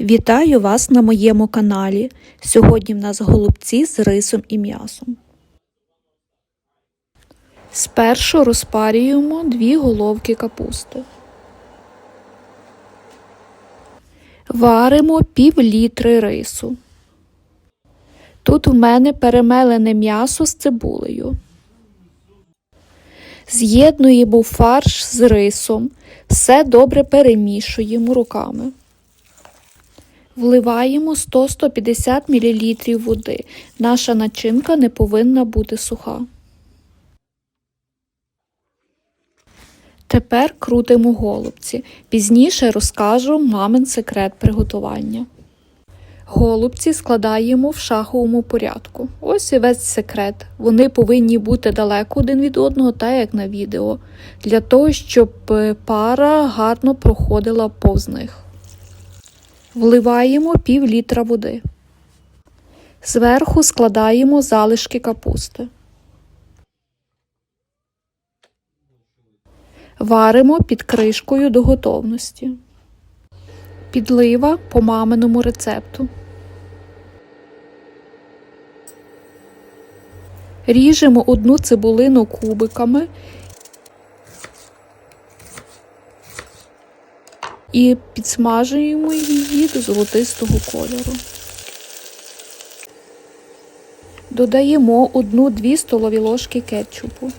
Вітаю вас на моєму каналі. Сьогодні в нас голубці з рисом і м'ясом. Спершу розпарюємо дві головки капусти. Варимо пів літри рису. Тут в мене перемелене м'ясо з цибулею. З'єднуємо фарш з рисом, все добре перемішуємо руками. Вливаємо 100-150 мл води. Наша начинка не повинна бути суха. Тепер крутимо голубці. Пізніше розкажу мамин секрет приготування. Голубці складаємо в шаховому порядку. Ось і весь секрет. Вони повинні бути далеко один від одного, так як на відео, для того, щоб е, пара гарно проходила повз них. Вливаємо пів літра води. Зверху складаємо залишки капусти. Варимо під кришкою до готовності. Підлива по маминому рецепту. Ріжемо одну цибулину кубиками і підсмажуємо її до золотистого кольору. Додаємо 1-2 столові ложки кетчупу.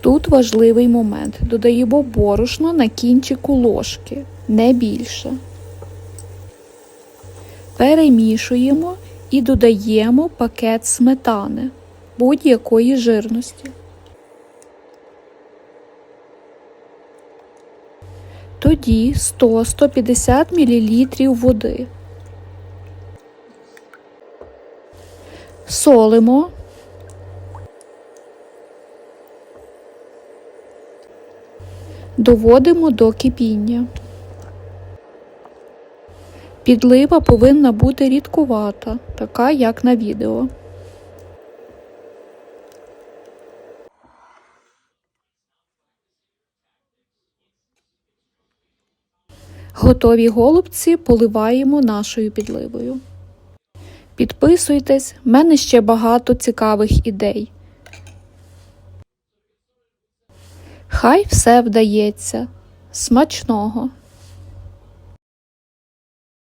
Тут важливий момент. Додаємо борошно на кінчику ложки, не більше. Перемішуємо і додаємо пакет сметани будь-якої жирності. Тоді 100-150 мл води. Солимо. Доводимо до кипіння. Підлива повинна бути рідкувата, така як на відео. Готові голубці поливаємо нашою підливою. Підписуйтесь, в мене ще багато цікавих ідей. Хай все вдається. Смачного!